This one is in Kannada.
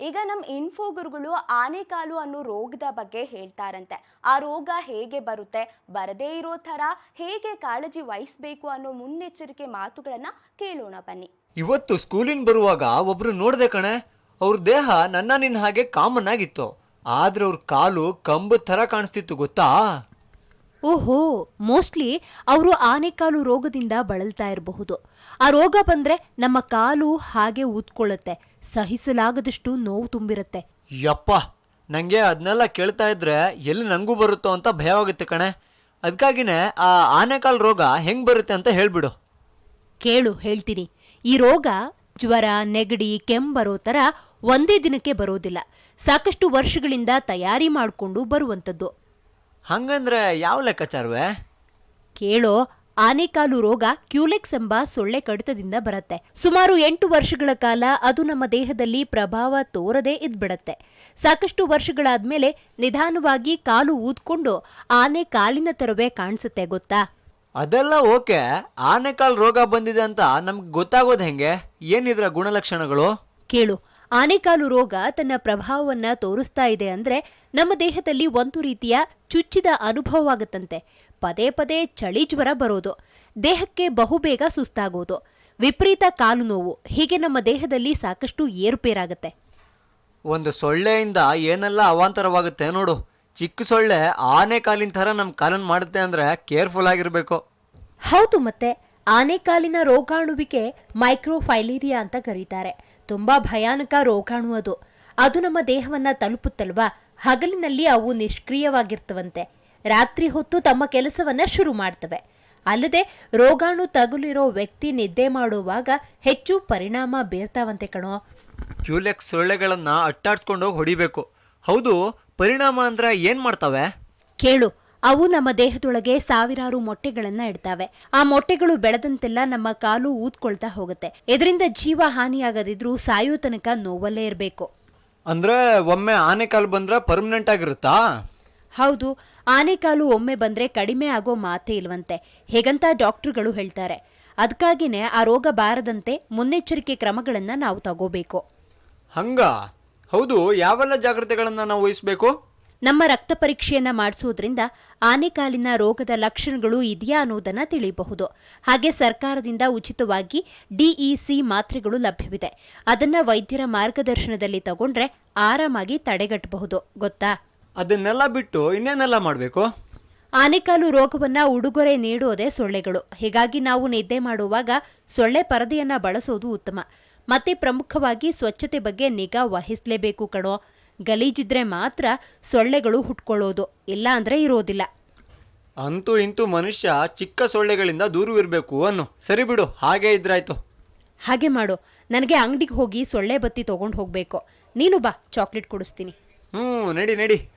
ಈಗ ನಮ್ಮ ಇನ್ಫೋ ಗುರುಗಳು ಆನೆಕಾಲು ಅನ್ನೋ ರೋಗದ ಬಗ್ಗೆ ಹೇಳ್ತಾರಂತೆ. ಆ ರೋಗ ಹೇಗೆ ಬರುತ್ತೆ, ಬರದೇ ಇರೋ ಥರ ಹೇಗೆ ಕಾಳಜಿ ವಹಿಸ್ಬೇಕು ಅನ್ನೋ ಮುನ್ನೆಚ್ಚರಿಕೆ ಮಾತುಗಳನ್ನ ಕೇಳೋಣ ಬನ್ನಿ. ಇವತ್ತು ಸ್ಕೂಲಿನ ಬರುವಾಗ ಒಬ್ರು ನೋಡ್ದೆ ಕಣೆ, ಅವ್ರ ದೇಹ ನನ್ನ ನಿನ್ನ ಹಾಗೆ ಕಾಮನ್ ಆಗಿತ್ತು. ಆದ್ರೆ ಅವ್ರ ಕಾಲು ಕಂಬದ ತರ ಕಾಣಿಸ್ತಿತ್ತು, ಗೊತ್ತಾ? ಓಹೋ ಮೋಸ್ಟ್ಲಿ ಅವರು ಆನೆಕಾಲು ರೋಗದಿಂದ ಬಳಲ್ತಾ ಇರಬಹುದು. ಆ ರೋಗ ಬಂದ್ರೆ ನಮ್ಮ ಕಾಲು ಹಾಗೆ ಊದ್ಕೊಳ್ಳುತ್ತೆ. ಸಹಿಸಲಾಗದಷ್ಟು ನೋವು ತುಂಬಿರುತ್ತೆ. ಯಪ್ಪ ನಂಗೆ ಅದನ್ನೆಲ್ಲ ಕೇಳ್ತಾ ಇದ್ರೆ ಎಲ್ಲಿ ನಂಗೂ ಬರುತ್ತೋ ಅಂತ ಭಯವಾಗುತ್ತೆ ಕಣೆ. ಅದಕ್ಕಾಗಿನೇ ಆ ಆನೆಕಾಲ್ ರೋಗ ಹೆಂಗ್ ಬರುತ್ತೆ ಅಂತ ಹೇಳ್ಬಿಡು. ಕೇಳು ಹೇಳ್ತೀನಿ. ಈ ರೋಗ ಜ್ವರ ನೆಗಡಿ ಕೆಮ್ಮು ಬರೋ ತರ ಒಂದೇ ದಿನಕ್ಕೆ ಬರೋದಿಲ್ಲ. ಸಾಕಷ್ಟು ವರ್ಷಗಳಿಂದ ತಯಾರಿ ಮಾಡಿಕೊಂಡು ಬರುವಂಥದ್ದು. ಹಂಗಂದ್ರೆ ಯಾವ ಲೆಕ್ಕಾಚಾರವೇ? ಕೇಳೋ ಆನೆಕಾಲು ರೋಗ ಕ್ಯೂಲೆಕ್ಸ್ ಎಂಬ ಸೊಳ್ಳೆ ಕಡಿತದಿಂದ ಬರುತ್ತೆ. ಸುಮಾರು ಎಂಟು ವರ್ಷಗಳ ಕಾಲ ಅದು ನಮ್ಮ ದೇಹದಲ್ಲಿ ಪ್ರಭಾವ ತೋರದೇ ಇದ್ಬಿಡತ್ತೆ. ಸಾಕಷ್ಟು ವರ್ಷಗಳಾದ್ಮೇಲೆ ನಿಧಾನವಾಗಿ ಕಾಲು ಊದ್ಕೊಂಡು ಆನೆ ಕಾಲಿನ ತರವೇ ಕಾಣಿಸುತ್ತೆ ಗೊತ್ತಾ? ಅದೆಲ್ಲ ಓಕೆ. ಆನೆಕಾಲು ರೋಗ ಬಂದಿದೆ ಅಂತ ನಮ್ಗೆ ಗೊತ್ತಾಗೋದು ಹೆಂಗೆ? ಏನಿದ್ರ ಗುಣಲಕ್ಷಣಗಳು? ಕೇಳು ಆನೆಕಾಲು ರೋಗ ತನ್ನ ಪ್ರಭಾವವನ್ನ ತೋರಿಸ್ತಾ ಇದೆ ಅಂದ್ರೆ ನಮ್ಮ ದೇಹದಲ್ಲಿ ಒಂದು ರೀತಿಯ ಚುಚ್ಚಿದ ಅನುಭವವಾಗುತ್ತಂತೆ ಪದೇ ಪದೇ ಚಳಿ ಜ್ವರ ಬರೋದು ದೇಹಕ್ಕೆ ಬಹುಬೇಗ ಸುಸ್ತಾಗೋದು ವಿಪರೀತ ಕಾಲು ನೋವು ಹೀಗೆ ನಮ್ಮ ದೇಹದಲ್ಲಿ ಸಾಕಷ್ಟು ಏರುಪೇರಾಗುತ್ತೆ. ಒಂದು ಸೊಳ್ಳೆಯಿಂದ ಏನೆಲ್ಲ ಅವಾಂತರವಾಗುತ್ತೆ ನೋಡು. ಚಿಕ್ಕ ಸೊಳ್ಳೆ ಆನೆ ಕಾಲಿನ ಥರ ನಮ್ಮ ಕಾಲನ್ ಮಾಡುತ್ತೆ ಅಂದ್ರೆ ಕೇರ್ಫುಲ್ ಆಗಿರ್ಬೇಕು. ಹೌದು ಮತ್ತೆ. ಆನೆಕಾಲಿನ ರೋಗಾಣುವಿಗೆ ಮೈಕ್ರೋಫೈಲಿರಿಯಾ ಅಂತ ಕರೀತಾರೆ. ತುಂಬಾ ಭಯಾನಕ ರೋಗಾಣು ಅದು. ಅದು ನಮ್ಮ ದೇಹವನ್ನ ತಲುಪುತ್ತಲ್ವಾ? ಹಗಲಿನಲ್ಲಿ ಅವು ನಿಷ್ಕ್ರಿಯವಾಗಿರ್ತವಂತೆ. ರಾತ್ರಿ ಹೊತ್ತು ತಮ್ಮ ಕೆಲಸವನ್ನ ಶುರು ಮಾಡ್ತವೆ. ಅಲ್ಲದೆ ರೋಗಾಣು ತಗುಲಿರೋ ವ್ಯಕ್ತಿ ನಿದ್ದೆ ಮಾಡುವಾಗ ಹೆಚ್ಚು ಪರಿಣಾಮ ಬೀರ್ತಾವಂತೆ ಕಣೋ. ಕ್ಯೂಲೆಕ್ಸ್ ಸೊಳ್ಳೆಗಳನ್ನ ಅಟ್ಟಾಡ್ಸ್ಕೊಂಡು ಹೊಡಿಬೇಕು. ಹೌದು ಪರಿಣಾಮ ಅಂದ್ರೆ ಏನ್ ಮಾಡ್ತವೆ? ಕೇಳು. ಅವು ನಮ್ಮ ದೇಹದೊಳಗೆ ಸಾವಿರಾರು ಮೊಟ್ಟೆಗಳನ್ನ ಇಡ್ತಾವೆ. ಆ ಮೊಟ್ಟೆಗಳು ಬೆಳೆದಂತೆಲ್ಲ ನಮ್ಮ ಕಾಲು ಊದ್ಕೊಳ್ತಾ ಹೋಗುತ್ತೆ. ಇದರಿಂದ ಜೀವ ಹಾನಿಯಾಗದಿದ್ರೂ ಸಾಯೋ ತನಕ ನೋವಲ್ಲೇ ಇರಬೇಕು. ಅಂದ್ರೆ ಒಮ್ಮೆ ಆನೆ ಕಾಲ್ ಬಂದ್ರೆ ಪರ್ಮನೆಂಟ್ ಆಗಿರುತ್ತಾ? ಹೌದು ಆನೆಕಾಲು ಒಮ್ಮೆ ಬಂದ್ರೆ ಕಡಿಮೆ ಆಗೋ ಮಾತೇ ಇಲ್ವಂತೆ. ಹೇಗಂತ ಡಾಕ್ಟರ್ಗಳು ಹೇಳ್ತಾರೆ. ಅದಕ್ಕಾಗಿನೇ ಆ ರೋಗ ಬಾರದಂತೆ ಮುನ್ನೆಚ್ಚರಿಕೆ ಕ್ರಮಗಳನ್ನ ನಾವು ತಗೋಬೇಕು. ಹಂಗ? ಹೌದು ಯಾವೆಲ್ಲ ಜಾಗ್ರತೆಗಳನ್ನ ನಾವು ವಹಿಸ್ಬೇಕು? ನಮ್ಮ ರಕ್ತ ಪರೀಕ್ಷೆಯನ್ನ ಮಾಡಿಸೋದ್ರಿಂದ ಆನೆಕಾಲಿನ ರೋಗದ ಲಕ್ಷಣಗಳು ಇದೆಯಾ ಅನ್ನೋದನ್ನ ತಿಳಿಯಬಹುದು ಹಾಗೆ ಸರ್ಕಾರದಿಂದ ಉಚಿತವಾಗಿ ಡಿಇಸಿ ಮಾತ್ರೆಗಳು ಲಭ್ಯವಿದೆ. ಅದನ್ನ ವೈದ್ಯರ ಮಾರ್ಗದರ್ಶನದಲ್ಲಿ ತಗೊಂಡ್ರೆ ಆರಾಮಾಗಿ ತಡೆಗಟ್ಟಬಹುದು. ಗೊತ್ತಾ? ಅದನ್ನೆಲ್ಲ ಬಿಟ್ಟು ಇನ್ನೇನೆಲ್ಲ ಮಾಡಬೇಕು? ಆನೆಕಾಲು ರೋಗವನ್ನ ಉಡುಗೊರೆ ನೀಡೋದೇ ಸೊಳ್ಳೆಗಳು. ಹೀಗಾಗಿ ನಾವು ನಿದ್ದೆ ಮಾಡುವಾಗ ಸೊಳ್ಳೆ ಪರದೆಯನ್ನ ಬಳಸೋದು ಉತ್ತಮ. ಮತ್ತೆ ಪ್ರಮುಖವಾಗಿ ಸ್ವಚ್ಛತೆ ಬಗ್ಗೆ ನಿಗಾ ವಹಿಸಲೇಬೇಕು ಕಣೋ. ಗಲೀಜಿದ್ರೆ ಮಾತ್ರ ಸೊಳ್ಳೆಗಳು ಹುಟ್ಕೊಳ್ಳೋದು ಇಲ್ಲ ಅಂದ್ರೆ ಇರೋದಿಲ್ಲ. ಅಂತೂ ಇಂತೂ ಮನುಷ್ಯ ಚಿಕ್ಕ ಸೊಳ್ಳೆಗಳಿಂದ ದೂರವಿರಬೇಕು ಅನ್ನು. ಸರಿ ಬಿಡು ಹಾಗೆ ಇದ್ರಾಯ್ತು. ಹಾಗೆ ಮಾಡು ನನಗೆ ಅಂಗಡಿಗೆ ಹೋಗಿ ಸೊಳ್ಳೆ ಬತ್ತಿ ತಗೊಂಡು ಹೋಗ್ಬೇಕು. ನೀನು ಬಾ ಚಾಕ್ಲೇಟ್ ಕೊಡಿಸ್ತೀನಿ. ಹ್ಞೂ ನಡಿ ನಡಿ.